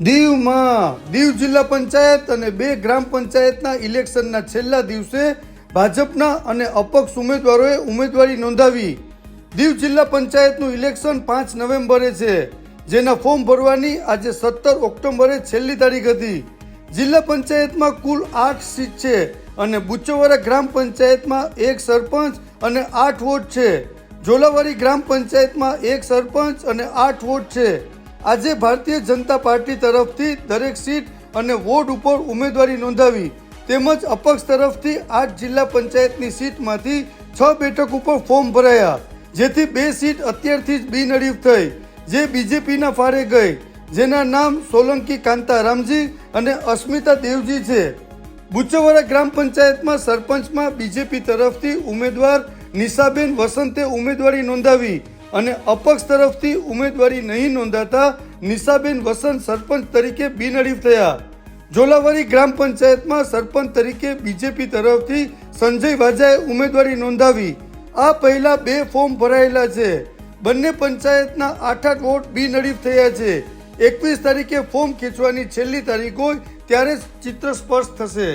દીવમાં દીવ જિલ્લા પંચાયત અને બે ગ્રામ પંચાયતના ઇલેક્શનના છેલ્લા દિવસે ભાજપના અને અપક્ષ ઉમેદવારોએ ઉમેદવારી નોંધાવી. દીવ જિલ્લા પંચાયતનું ઇલેક્શન પાંચ નવેમ્બરે છે, જેના ફોર્મ ભરવાની આજે સત્તર ઓક્ટોબરે છેલ્લી તારીખ હતી. જિલ્લા પંચાયતમાં કુલ આઠ સીટ છે અને બુચ્ચોવાડા ગ્રામ પંચાયતમાં એક સરપંચ અને આઠ વોટ છે. ઝોલાવાડી ગ્રામ પંચાયતમાં એક સરપંચ અને આઠ વોટ છે. આજે ભારતીય જનતા પાર્ટી તરફથી દરેક સીટ અને વોર્ડ ઉપર ઉમેદવારી નોંધાવી. તેમજ અપક્ષ તરફથી આઠ જિલ્લા પંચાયતની સીટમાંથી છ બેઠક ઉપર ફોર્મ ભરાયા, જેથી બે સીટ અત્યારથી જ બિનહરીફ થઈ, જે બીજેપીના ફાળે ગઈ. જેના નામ સોલંકી કાંતા રામજી અને અસ્મિતા દેવજી છે. બુચવાડા ગ્રામ પંચાયતમાં સરપંચમાં બીજેપી તરફથી ઉમેદવાર નિશાબેન વસંતે ઉમેદવારી નોંધાવી. અને અપક્ષ તરફથી ઉમેદવારી નહીં નોંધાતા નિશાબેન વસંત સરપંચ તરીકે બિનહરીફ થયા. ઝોલાવારી ગ્રામ પંચાયતમાં સરપંચ તરીકે બીજેપી તરફથી સંજય વાજાએ ઉમેદવારી નોંધાવી. આ પહેલા બે ફોર્મ ભરાયેલા છે. બંને પંચાયતના આઠ આઠ વોટ બિનહરીફ થયા છે. એકવીસ તારીખે ફોર્મ ખેંચવાની છેલ્લી તારીખ હોય ત્યારે જ ચિત્ર સ્પષ્ટ થશે.